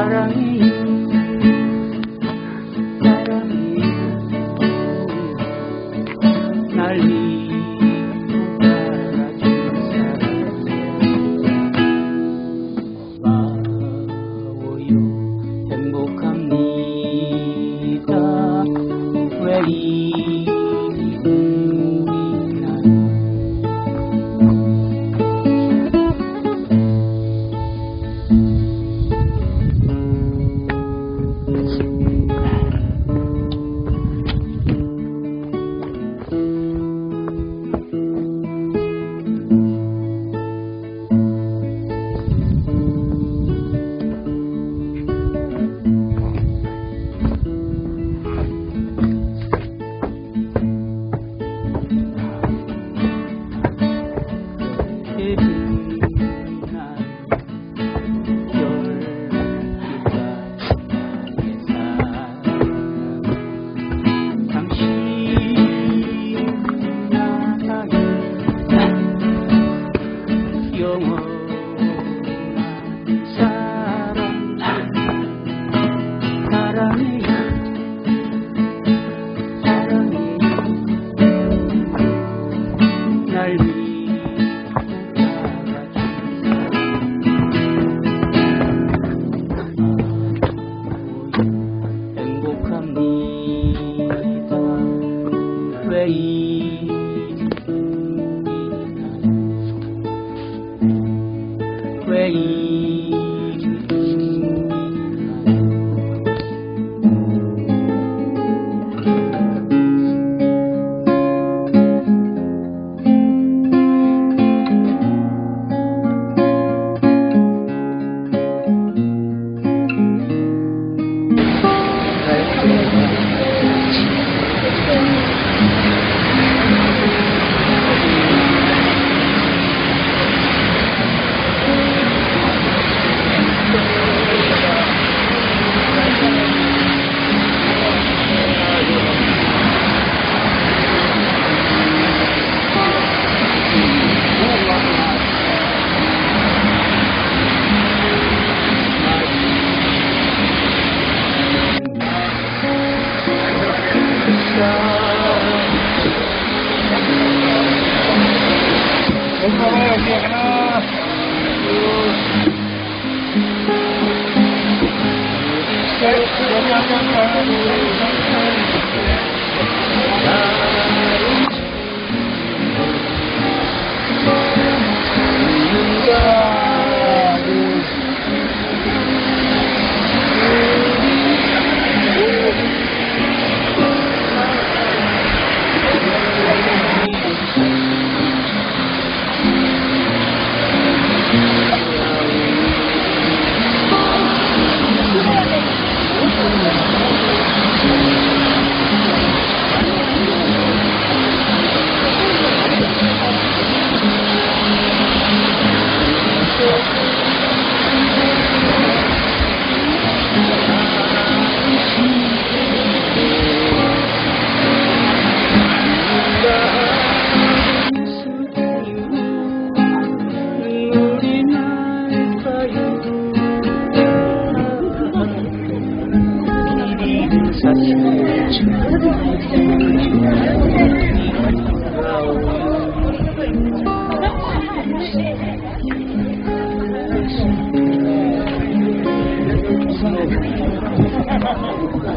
사 quê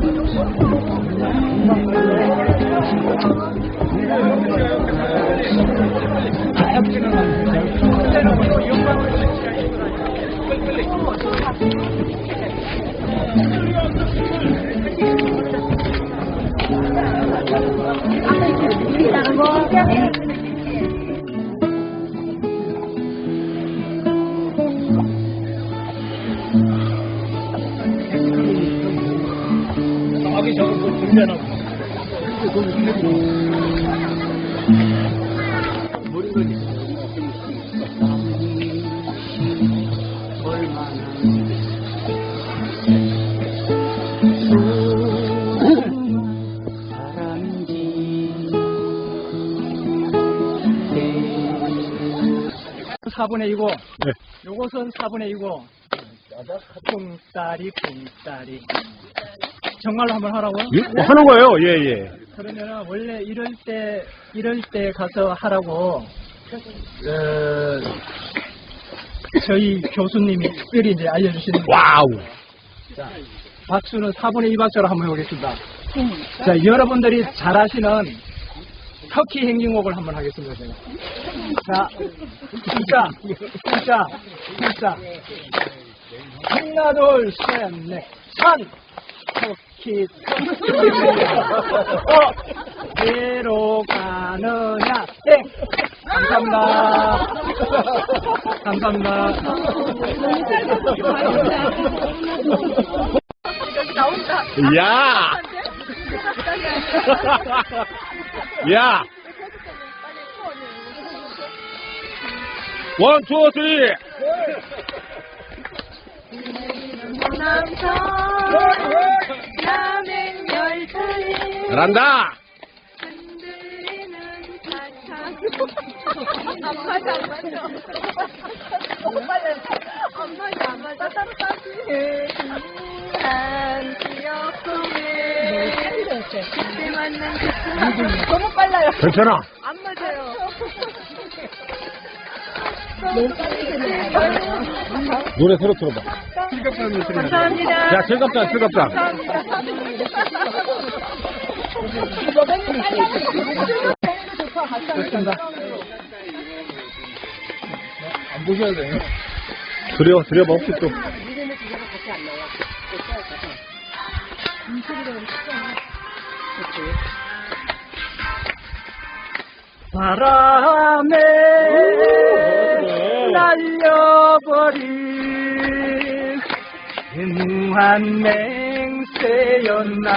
Thank you. 아기 저거 뭐 준비하나 사분의 2고. 네. 요것은 4분의 2고. 쿵따리 쿵따리 정말로 한번 하라고요? 예? 뭐 하는 거예요? 예, 예. 그러면은 원래 이럴 때 이럴 때 가서 하라고 어, 저희 교수님이 특별히 이제 알려주시는 와우. 자, 박수는 4분의 2 박자로 한번 해보겠습니다. 자, 여러분들이 잘하시는 터키 행진곡을 한번 하겠습니다. 제가. 자, 진짜, 진짜, 진짜. 하나, 둘, 셋, 넷, 산! 터키. 어, 어디로 가느냐? 땡! 감사합니다. 감사합니다. 야! 야! 원, 투, 쓰리! 남성 남행열차에 잘한다! 흔들리는 사탕 안 맞아 안 맞아 안 맞아 안 맞아 흔한 기억 속에 그때 만난 그 너무 빨라요 괜찮아. 안 맞아요 노래 새로 틀어봐. 감사합니다 자, 즐겁다, 즐겁다. 됐습니다. 안 보셔도 돼요. 드려, 드려봐, 혹시 또. 바람에 날려버린 무한 맹세였나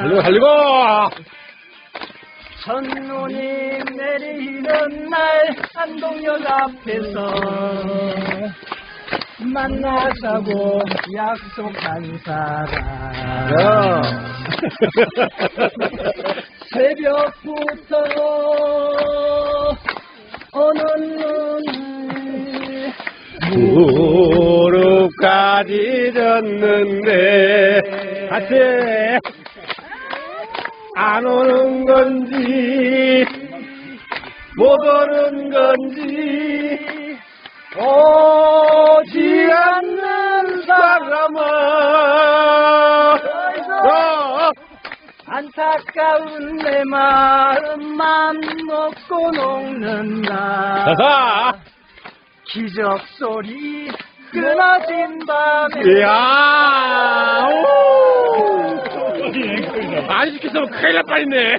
달리고, 달리고! 첫눈이 내리는 날 안동역 앞에서 만나자고 약속한 사람 야! 새벽부터 어느 눈을 졌는데, 같이! 안 오는 건지, 못 오는 건지, 오지 않는 사람은, 어, 안타까운 내 마음만 먹고 녹는다! 기적 소리 끊어진 밤에 이야! 오! 안 시켰으면 큰일 날 뻔했네.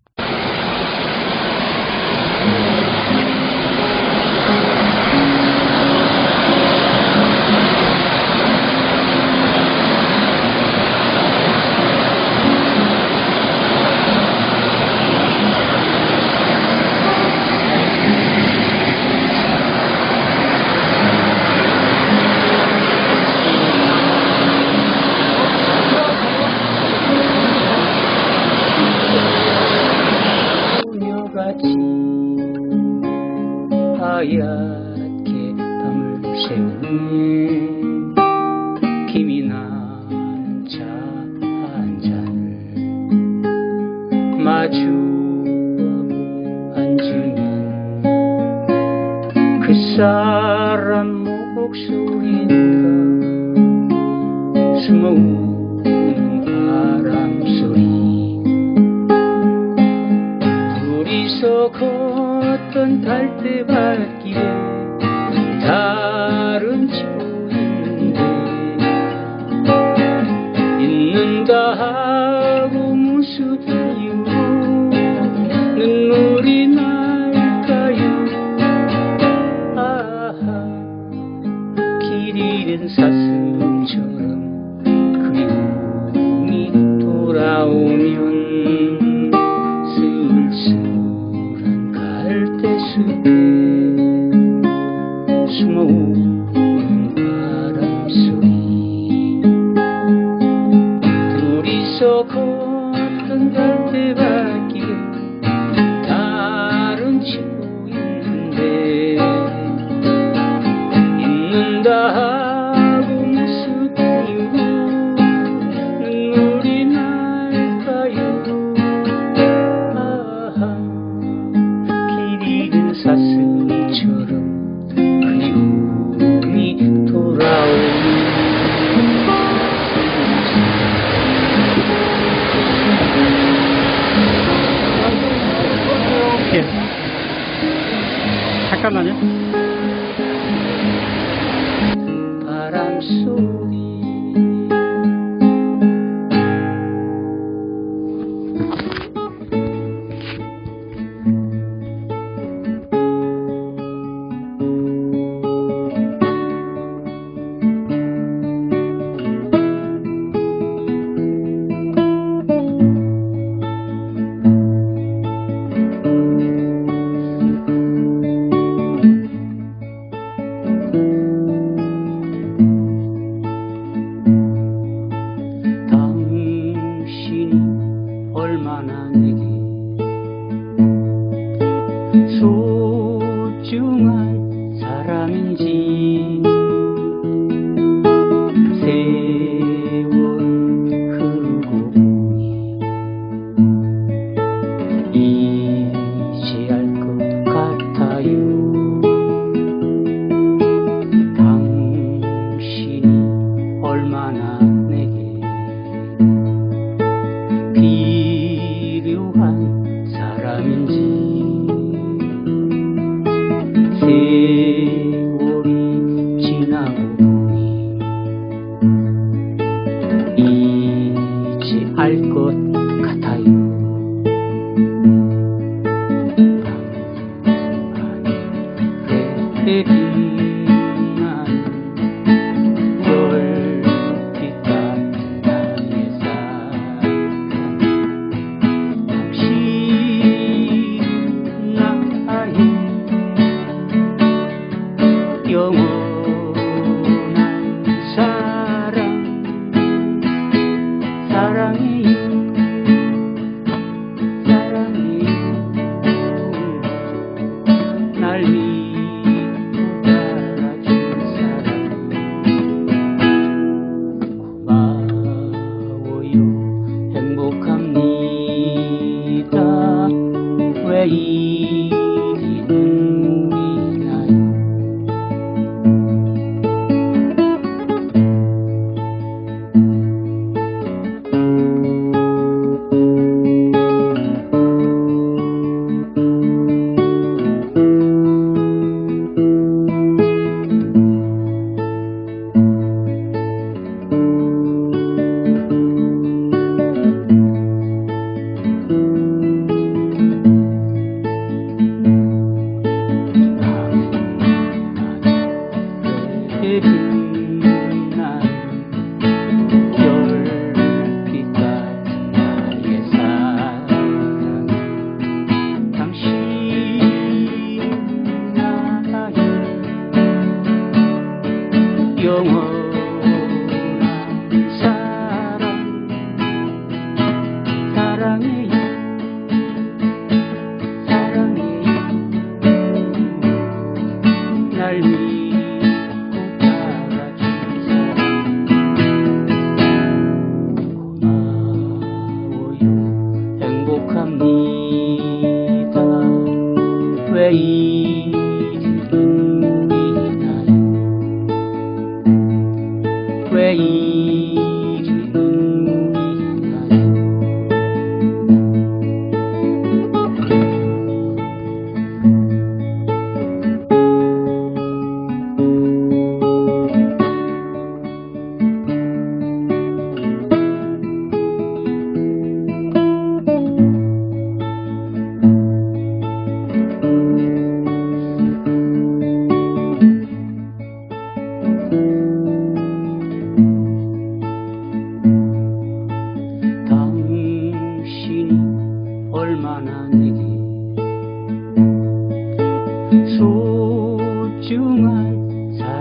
바람소리. 둘이서 걷던 달대밭길에 다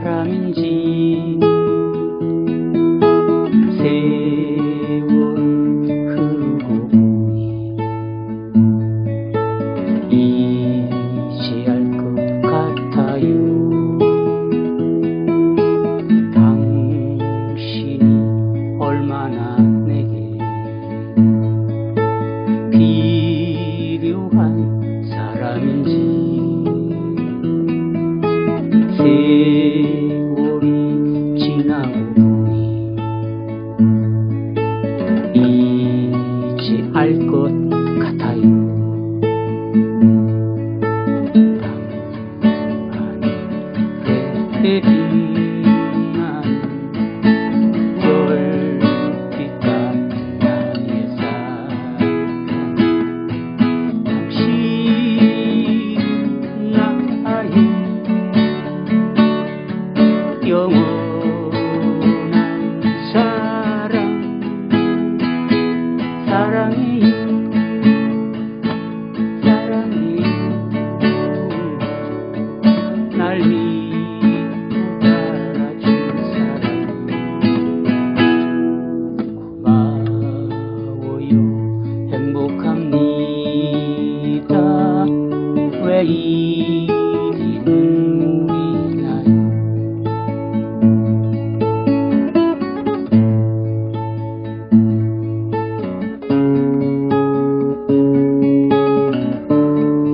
人间 me.